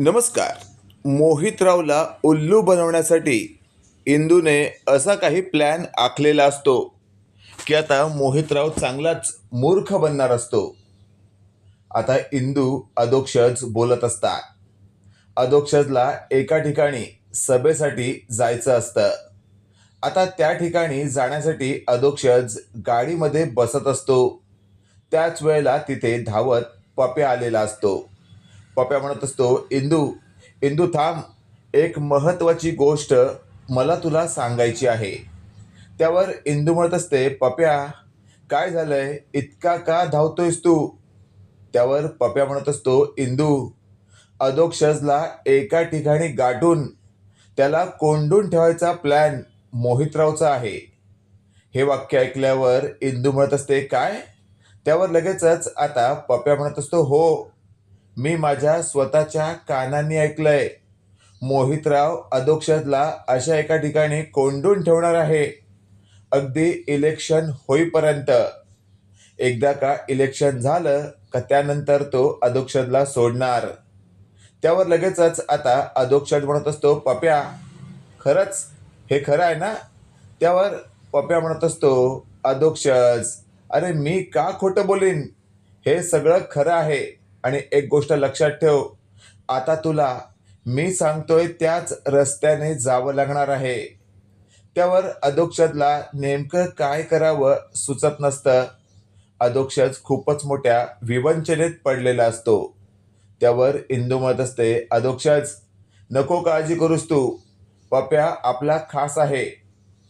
नमस्कार. मोहितरावला उल्लू बनवण्यासाठी इंदूने असा काही प्लॅन आखलेला असतो की आता मोहितराव चांगलाच मूर्ख बनणार असतो. आता इंदू अधोक्षज बोलत असतात. अधोक्षजला एका ठिकाणी सभेसाठी जायचं असतं. आता त्या ठिकाणी जाण्यासाठी अधोक्षज गाडीमध्ये बसत असतो. त्याच वेळेला तिथे धावत पप्या आलेला असतो. पप्या म्हणत असतो इंदू इंदू थांब. एक महत्त्वाची गोष्ट मला तुला सांगायची आहे. त्यावर इंदू म्हणत असते पप्या काय झालंय? इतका का धावतोयस तू? त्यावर पप्या म्हणत असतो इंदू अदोक्षजला एका ठिकाणी गाठून त्याला कोंडून ठेवायचा प्लॅन मोहितरावचा आहे. हे वाक्य ऐकल्यावर इंदू म्हणत असते काय? त्यावर लगेचच आता पप्या म्हणत असतो हो मी माझ्या स्वतःच्या कानांनी ऐकलंय. मोहितराव अधोक्षतला अशा एका ठिकाणी कोंडून ठेवणार आहे. अगदी इलेक्शन होईपर्यंत. एकदा का इलेक्शन झालं का त्यानंतर तो अधोक्षतला सोडणार. त्यावर लगेचच आता अधोक्षत म्हणत असतो पप्या खरंच हे खरं आहे ना? त्यावर पप्या म्हणत असतो अधोक्षज अरे मी का खोटं बोलीन? हे सगळं खरं आहे. आणि एक गोष्ट लक्षात ठेव. आता तुला मी सांगतोय त्याच रस्त्याने जावं लागणार आहे. त्यावर अधोक्षजला नेमकं काय करावं सुचत नसतं. अधोक्षज खूपच मोठ्या विवंचनेत पडलेला असतो. त्यावर इंदू मत असते अधोक्षज नको काळजी करूस तू. पप्या आपला खास आहे.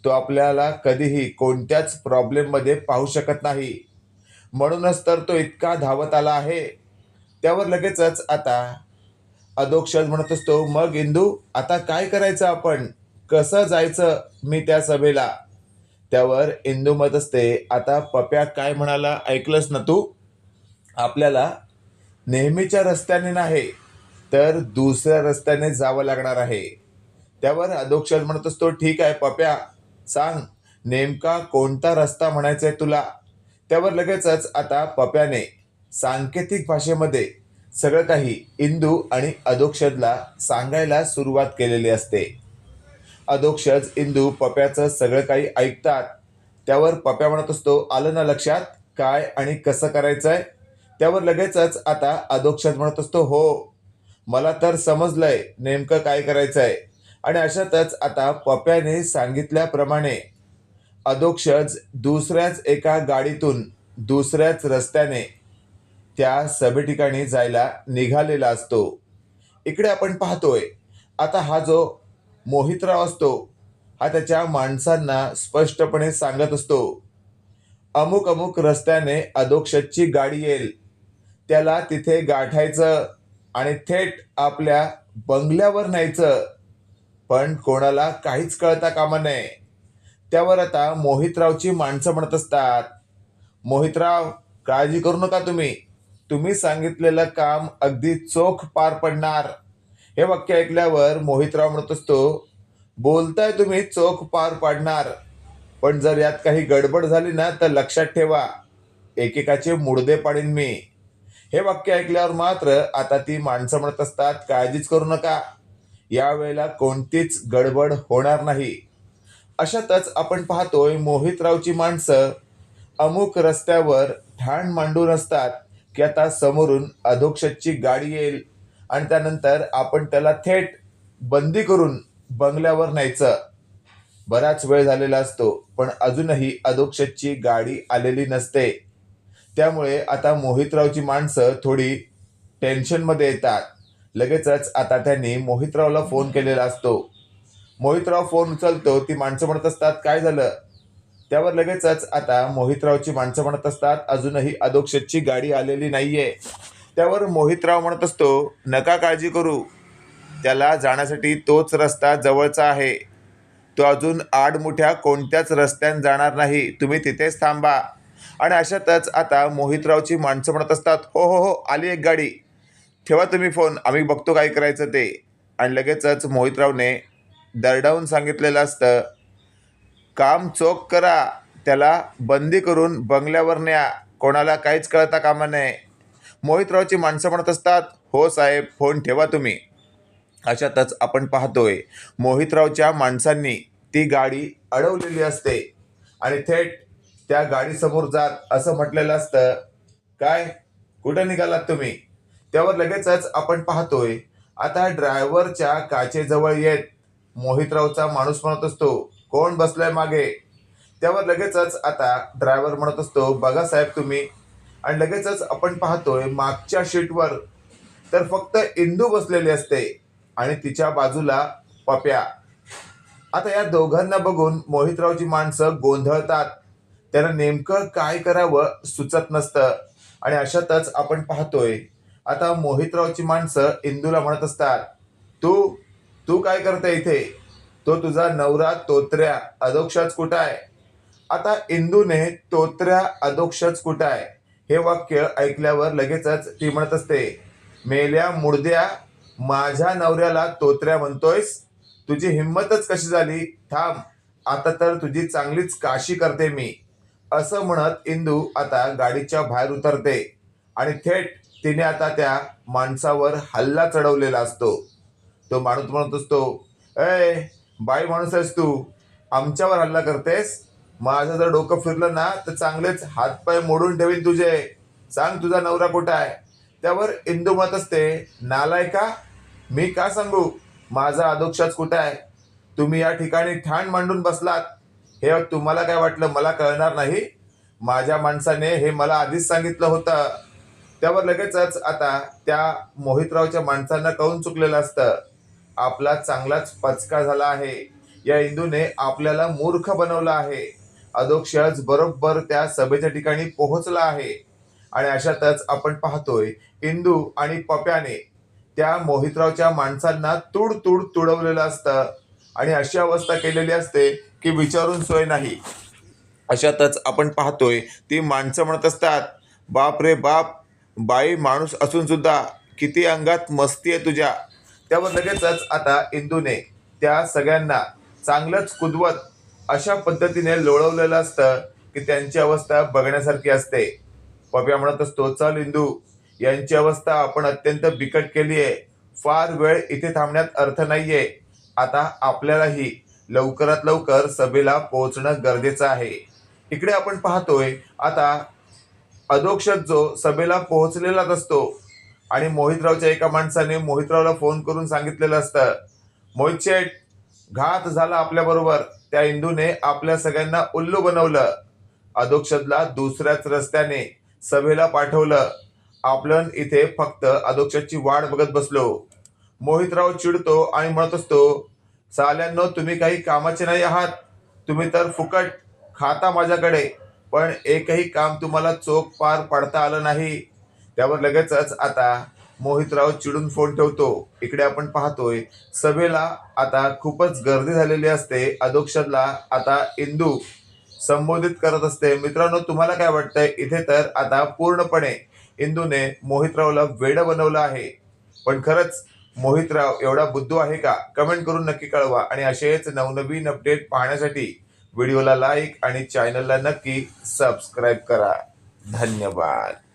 तो आपल्याला कधीही कोणत्याच प्रॉब्लेममध्ये पाहू शकत नाही. म्हणूनच तर तो इतका धावत आला आहे. त्यावर लगेचच आता अधोक्षज म्हणत असतो मग इंदू आता काय करायचं आपण? कसं जायचं मी त्या सभेला? त्यावर इंदू मत असते आता पप्या काय म्हणाला ऐकलंस ना तू? आपल्याला नेहमीच्या रस्त्याने नाही तर दुसऱ्या रस्त्याने जावं लागणार आहे. त्यावर अधोक्षज म्हणत असतो ठीक आहे पप्या सांग नेमका कोणता रस्ता म्हणायचा आहे तुला? त्यावर लगेचच आता पप्याने सांकेतिक भाषेमध्ये सगळं काही इंदू आणि अधोक्षजला सांगायला सुरुवात केलेली असते. अधोक्षज इंदू पप्याचं सगळं काही ऐकतात. त्यावर पप्या म्हणत असतो आलं ना लक्षात? काय आणि कसं करायचं आहे त्यावर लगेचच आता अधोक्षज म्हणत असतो हो मला तर समजलंय नेमकं काय करायचं आहे आणि अशातच आता पप्याने सांगितल्याप्रमाणे अधोक्षज दुसऱ्याच एका गाडीतून दुसऱ्याच रस्त्याने त्या सभे ठिकाणी जायला निघालेला असतो. इकडे आपण पाहतोय आता हा जो मोहितराव असतो हा त्याच्या माणसांना स्पष्टपणे सांगत असतो. अमुक अमुक रस्त्याने अधोक्षजची गाडी येईल. त्याला तिथे गाठायचं आणि थेट आपल्या बंगल्यावर न्यायचं. पण कोणाला काहीच कळता कामा नये. त्यावर आता मोहितरावची माणसं म्हणत असतात. मोहितराव काळजी करू नका तुम्ही. तुम्ही सांगितलेलं काम अगदी चोख पार पडणार. हे वाक्य ऐकल्यावर मोहितराव म्हणत असतो बोलताय तुम्ही चोख पार पाडणार. पण जर यात काही गडबड झाली ना तर लक्षात ठेवा. एकेकाचे मुडदे पाडीन मी. हे वाक्य ऐकल्यावर मात्र आता ती माणसं म्हणत असतात काळजीच करू नका. यावेळेला कोणतीच गडबड होणार नाही. अशातच आपण पाहतोय मोहितरावची माणसं अमुक रस्त्यावर ठाण मांडून असतात. की आता समोरून अधोक्षजची गाडी येईल आणि त्यानंतर आपण त्याला थेट बंदी करून बंगल्यावर न्यायचं. बराच वेळ झालेला असतो पण अजूनही अधोक्षजची गाडी आलेली नसते. त्यामुळे आता मोहितरावची माणसं थोडी टेन्शनमध्ये येतात. लगेचच आता त्यांनी मोहितरावला फोन केलेला असतो. मोहितराव फोन उचलतो ती माणसं म्हणत असतात काय झालं? त्यावर लगेचच आता मोहितरावची माणसं म्हणत असतात अजूनही अधोक्षतची गाडी आलेली नाहीये. त्यावर मोहितराव म्हणत असतो नका काळजी करू. त्याला जाण्यासाठी तोच रस्ता जवळचा आहे. तो अजून आडमुठ्या कोणत्याच रस्त्याने जाणार नाही. तुम्ही तिथेच थांबा. आणि अशातच आता मोहितरावची माणसं म्हणत असतात हो हो हो आली एक गाडी. ठेवा तुम्ही फोन आम्ही बघतो काय करायचं ते. आणि लगेचच मोहितरावने दरडावून सांगितलेलं असतं काम चोख करा. त्याला बंदी करून बंगल्यावर न्या. कोणाला काहीच कळता कामा नये. मोहितरावची माणसं म्हणत असतात हो साहेब फोन ठेवा तुम्ही. अशातच आपण पाहतोय मोहितरावच्या माणसांनी ती गाडी अडवलेली असते. आणि थेट त्या गाडीसमोर जात असं म्हटलेलं असतं काय? कुठं निघालात तुम्ही? त्यावर लगेचच आपण पाहतोय आता ड्रायव्हरच्या काचेजवळ येत मोहितरावचा माणूस म्हणत असतो कोण बसलाय मागे? त्यावर लगेचच आता ड्रायव्हर म्हणत असतो बघा साहेब तुम्ही. आणि लगेचच आपण पाहतोय मागच्या शीटवर तर फक्त इंदू बसलेली असते आणि तिच्या बाजूला पप्या. आता या दोघांना बघून मोहितरावची माणसं गोंधळतात. त्यांना नेमकं काय करावं सुचत नसतं. आणि अशातच आपण पाहतोय आता मोहितरावची माणसं इंदूला म्हणत असतात तू तू काय करते इथे? तो तुझा नवरा तोत्र्या अधोक्षच कुठं आहे? आता इंदूने तोत्र्या अधोक्षच कुठं आहे? हे वाक्य ऐकल्यावर लगेचच ती म्हणत असते मेल्या मुडद्या माझ्या नवऱ्याला तोत्र्या म्हणतोयस? तुझी हिंमतच कशी झाली? थांब आता तर तुझी चांगलीच काशी करते मी. असं म्हणत इंदू आता गाडीच्या बाहेर उतरते आणि थेट तिने आता त्या माणसावर हल्ला चढवलेला असतो. तो माणूस म्हणत असतो ए बाई माणूस आहेस तू. आमच्यावर हल्ला करतेस. माझं जर डोकं फिरलं ना तर चांगलेच हातपाय मोडून ठेवीन तुझे. सांग तुझा नवरा कुठं आहे? त्यावर इंदू मत असते. नालाय का मी का सांगू? माझा अधोक्षाच कुठं आहे? तुम्ही या ठिकाणी ठाण मांडून बसलात. हे तुम्हाला काय वाटलं मला कळणार नाही. माझ्या माणसाने हे मला आधीच सांगितलं होतं. त्यावर लगेचच आता त्या मोहितरावच्या माणसांना कळून चुकलेलं असतं. आपला चांगलाच पचका झाला आहे. या इंदूने आपल्याला मूर्ख बनवला आहे. अधोक्षज बरोबर त्या सभेच्या ठिकाणी पोहोचला आहे. आणि अशातच आपण पाहतोय इंदू आणि पप्याने त्या मोहितरावच्या माणसांना तुड तुड तुडवलेलं असतं. आणि अशी अवस्था केलेली असते की विचारून सोय नाही. अशातच आपण पाहतोय ती माणसं म्हणत असतात बाप रे बाप बाई माणूस असून सुद्धा किती अंगात मस्ती आहे तुझ्या. त्यावर लगेचच आता इंदूने त्या सगळ्यांना चांगलंच कुदवत अशा पद्धतीने लोळवलेलं असतं की त्यांची अवस्था बघण्यासारखी असते. पप्या म्हणत असतो चल इंदू यांची अवस्था आपण अत्यंत बिकट केली आहे. फार वेळ इथे थांबण्यात अर्थ नाहीये. आता आपल्यालाही लवकरात लवकर सभेला पोहोचणं गरजेचं आहे. इकडे आपण पाहतोय आता अधोक्षक जो सभेला पोहोचलेलाच असतो आणि मोहितरावच्या एका माणसाने मोहितरावला फोन करून सांगितलेलं असतं मोहित शेठ घात झाला आपल्याबरोबर त्या इंदूने आपल्या सगळ्यांना उल्लू बनवलं. अधोक्षतला दुसऱ्याच रस्त्याने सभेला पाठवलं. आपण इथे फक्त अधोक्षतची वाट बघत बसलो. मोहितराव चिडतो आणि म्हणत असतो साल्यांनो तुम्ही काही कामाचे नाही आहात. तुम्ही तर फुकट खाता माझ्याकडे. पण एकही काम तुम्हाला चोख पार पाडता आलं नाही. त्यावर लगेचच आता मोहितराव चिडून फोन ठेवतो. इकडे आपण पाहतोय सभेला आता खूपच गर्दी झालेली असते. अधोक्षरला आता इंदू संबोधित करत असते. मित्रांनो तुम्हाला काय वाटतंय? इथे तर आता पूर्णपणे इंदूने मोहितरावला वेड बनवलं आहे. पण खरंच मोहितराव एवढा बुद्धू आहे का? कमेंट करून नक्की कळवा. आणि असेच नवनवीन अपडेट पाहण्यासाठी व्हिडिओला लाईक आणि चॅनलला नक्की सबस्क्राईब करा. धन्यवाद.